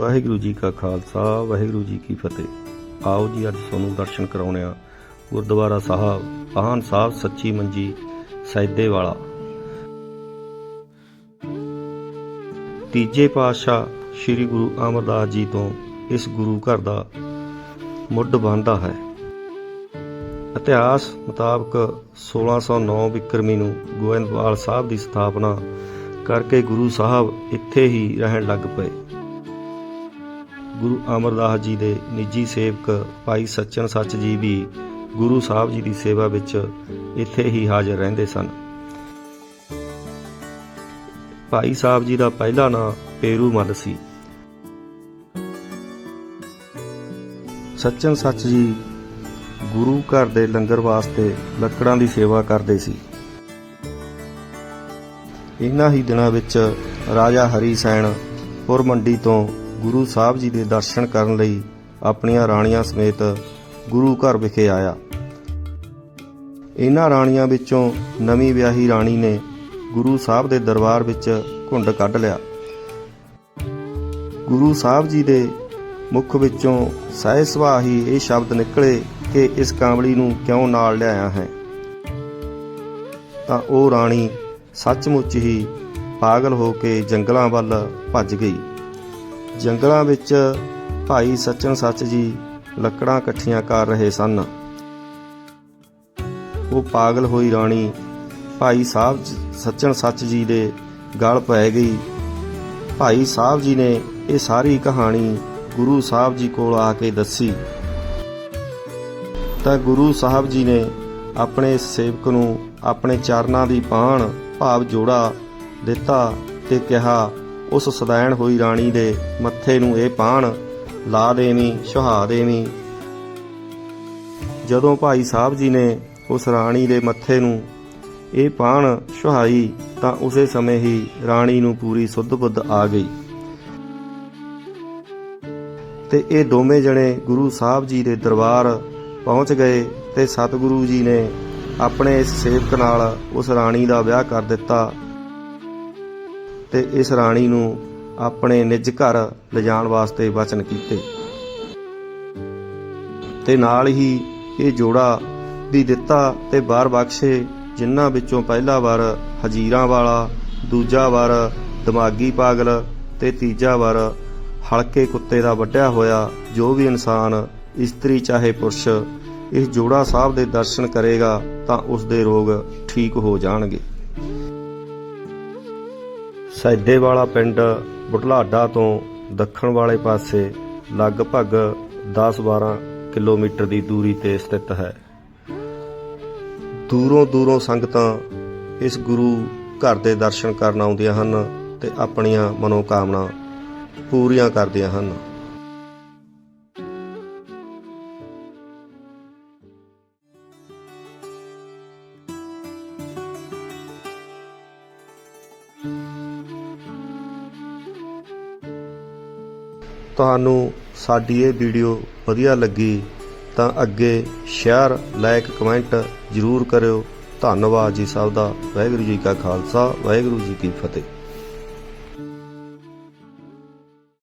ਵਾਹਿਗੁਰੂ ਜੀ ਕਾ ਖਾਲਸਾ, ਵਾਹਿਗੁਰੂ ਜੀ ਕੀ ਫਤਿਹ। ਆਓ ਜੀ ਅੱਜ ਤੁਹਾਨੂੰ ਦਰਸ਼ਨ ਕਰਾਉਣੇ ਆ ਗੁਰਦੁਆਰਾ ਸਾਹਿਬ ਆਹਨ ਸਾਹਿਬ ਸੱਚੀ ਮੰਜੀ ਸੈਦੇ ਵਾਲਾ। ਤੀਜੇ ਪਾਤਸ਼ਾਹ ਸ੍ਰੀ ਗੁਰੂ ਅਮਰਦਾਸ ਜੀ ਤੋਂ ਇਸ ਗੁਰੂ ਘਰ ਦਾ ਮੁੱਢ ਬਣਦਾ ਹੈ। ਇਤਿਹਾਸ ਮੁਤਾਬਕ 1609 ਵਿਕਰਮੀ ਨੂੰ ਗੋਇੰਦਵਾਲ ਸਾਹਿਬ ਦੀ ਸਥਾਪਨਾ ਕਰਕੇ ਗੁਰੂ ਸਾਹਿਬ ਇੱਥੇ ਹੀ ਰਹਿਣ ਲੱਗ ਪਏ। ਗੁਰੂ ਅਮਰਦਾਸ ਜੀ ਦੇ ਨਿੱਜੀ ਸੇਵਕ ਭਾਈ ਸੱਚਨ ਸੱਚ ਜੀ ਵੀ ਗੁਰੂ ਸਾਹਿਬ ਜੀ ਦੀ ਸੇਵਾ ਵਿੱਚ ਇੱਥੇ ਹੀ ਹਾਜ਼ਰ ਰਹਿੰਦੇ ਸਨ। ਭਾਈ ਸਾਹਿਬ ਜੀ ਦਾ ਪਹਿਲਾ ਨਾਂ ਪੇਰੂ ਮੱਲ ਸੀ। ਸੱਚਨ ਸੱਚ ਜੀ ਗੁਰੂ ਘਰ ਦੇ ਲੰਗਰ ਵਾਸਤੇ ਲੱਕੜਾਂ ਦੀ ਸੇਵਾ ਕਰਦੇ ਸੀ। ਇਹਨਾਂ ਹੀ ਦਿਨਾਂ ਵਿੱਚ ਰਾਜਾ ਹਰੀ ਸੈਣ ਪੁਰ ਮੰਡੀ ਤੋਂ ਗੁਰੂ ਸਾਹਿਬ ਜੀ ਦੇ ਦਰਸ਼ਨ ਕਰਨ ਲਈ ਆਪਣੀਆਂ ਰਾਣੀਆਂ ਸਮੇਤ ਗੁਰੂ ਘਰ ਵਿਖੇ ਆਇਆ। ਇਹਨਾਂ ਰਾਣੀਆਂ ਵਿੱਚੋਂ ਨਵੀਂ ਵਿਆਹੀ ਰਾਣੀ ਨੇ ਗੁਰੂ ਸਾਹਿਬ ਦੇ ਦਰਬਾਰ ਵਿੱਚ ਘੁੰਡ ਕੱਢ ਲਿਆ। ਗੁਰੂ ਸਾਹਿਬ ਜੀ ਦੇ ਮੁਖ ਵਿੱਚੋਂ ਸਹਿ ਸੁਭਾਅ ਹੀ ਇਹ ਸ਼ਬਦ ਨਿਕਲੇ ਕਿ ਇਸ ਕਾਂਵਲੀ ਨੂੰ ਕਿਉਂ ਨਾਲ ਲਿਆਇਆ ਹੈ? ਤਾਂ ਉਹ ਰਾਣੀ ਸੱਚਮੁੱਚ ਹੀ ਪਾਗਲ ਹੋ ਕੇ ਜੰਗਲਾਂ ਵੱਲ ਭੱਜ ਗਈ। ਜੰਗਲਾਂ ਵਿੱਚ ਭਾਈ ਸੱਚਨ ਸੱਚ ਜੀ ਲੱਕੜਾਂ ਇਕੱਠੀਆਂ ਕਰ ਰਹੇ ਸਨ। ਉਹ ਪਾਗਲ ਹੋਈ ਰਾਣੀ ਭਾਈ ਸਾਹਿਬ ਜ- ਸੱਚਨ ਸੱਚ ਜੀ ਦੇ ਗਲ ਪੈ ਗਈ। ਭਾਈ ਸਾਹਿਬ ਜੀ ਨੇ ਇਹ ਸਾਰੀ ਕਹਾਣੀ ਗੁਰੂ ਸਾਹਿਬ ਜੀ ਕੋਲ ਆ ਕੇ ਦੱਸੀ। ਤਾਂ ਗੁਰੂ ਸਾਹਿਬ ਜੀ ਨੇ ਆਪਣੇ ਸੇਵਕ ਨੂੰ ਆਪਣੇ ਚਰਨਾਂ ਦੀ ਪਾਣ, ਭਾਵ ਜੋੜਾ ਦਿੱਤਾ ਤੇ ਕਿਹਾ ਉਸ ਸਦੈਣ ਹੋਈ ਰਾਣੀ ਦੇ ਮੱਥੇ ਨੂੰ ਇਹ ਪਾਣ, ਲਾ ਦੇਵੀਂ, ਸੁਹਾ ਦੇਵੀਂ। ਜਦੋਂ ਭਾਈ ਸਾਹਿਬ ਜੀ ਨੇ ਉਸ ਰਾਣੀ ਦੇ ਮੱਥੇ ਨੂੰ ਇਹ ਪਾਣ, ਸੁਹਾਈ, ਤਾਂ ਉਸੇ ਸਮੇਂ ਹੀ ਰਾਣੀ ਨੂੰ ਪੂਰੀ ਸੁੱਧ ਬੁੱਧ ਆ ਗਈ। ਤੇ ਇਹ ਦੋਵੇਂ ਜਣੇ ਗੁਰੂ ਸਾਹਿਬ ਜੀ ਦੇ ਦਰਬਾਰ ਪਹੁੰਚ ਗਏ ਤੇ ਸਤਿਗੁਰੂ ਜੀ ਨੇ ਆਪਣੇ ਇਸ ਸੇਵਕ ਨਾਲ ਉਸ ਰਾਣੀ ਦਾ ਵਿਆਹ ਕਰ ਦਿੱਤਾ। ਤੇ ਇਸ ਰਾਣੀ ਨੂੰ ਆਪਣੇ ਨਿੱਜ ਘਰ ਲਿਜਾਣ ਵਾਸਤੇ ਵਚਨ ਕੀਤੇ। ਤੇ ਨਾਲ ਹੀ ਇਹ ਜੋੜਾ ਵੀ ਦਿੱਤਾ ਤੇ ਬਾਰ ਬਖਸ਼ੇ ਜਿਨ੍ਹਾਂ ਵਿੱਚੋਂ ਪਹਿਲਾ ਵਾਰ ਹਜੀਰਾਂ ਵਾਲਾ, ਦੂਜਾ ਵਾਰ ਦਿਮਾਗੀ ਪਾਗਲ ਤੇ ਤੀਜਾ ਵਾਰ ਹਲਕੇ ਕੁੱਤੇ ਦਾ ਵੱਢਿਆ ਹੋਇਆ ਜੋ ਵੀ ਇਨਸਾਨ, ਇਸਤਰੀ ਚਾਹੇ ਪੁਰਸ਼, ਇਸ ਜੋੜਾ ਸਾਹਿਬ ਦੇ ਦਰਸ਼ਨ ਕਰੇਗਾ ਤਾਂ ਉਸ ਦੇ ਰੋਗ ਠੀਕ ਹੋ ਜਾਣਗੇ। ਸੈਦੇ ਵਾਲਾ ਪਿੰਡ ਬੁਢਲਾਡਾ ਤੋਂ ਦੱਖਣ ਵਾਲੇ ਪਾਸੇ ਲਗਭਗ 10-12 ਕਿਲੋਮੀਟਰ ਦੀ ਦੂਰੀ ਤੇ ਸਥਿਤ ਹੈ। ਦੂਰੋਂ ਦੂਰੋਂ ਸੰਗਤਾਂ ਇਸ ਗੁਰੂ ਘਰ ਦੇ ਦਰਸ਼ਨ ਕਰਨ ਆਉਂਦੀਆਂ ਹਨ ਤੇ ਆਪਣੀਆਂ ਮਨੋਕਾਮਨਾ ਪੂਰੀਆਂ ਕਰਦੀਆਂ ਹਨ। ਤੁਹਾਨੂੰ ਸਾਡੀ ਇਹ ਵੀਡੀਓ ਵਧੀਆ ਲੱਗੀ ਤਾਂ ਅੱਗੇ ਸ਼ੇਅਰ ਲਾਈਕ ਕਮੈਂਟ ਜ਼ਰੂਰ ਕਰਿਓ। ਧੰਨਵਾਦ ਜੀ ਸਭ ਦਾ। ਵਾਹਿਗੁਰੂ ਜੀ ਕਾ ਖਾਲਸਾ, ਵਾਹਿਗੁਰੂ ਜੀ ਕੀ ਫਤਿਹ।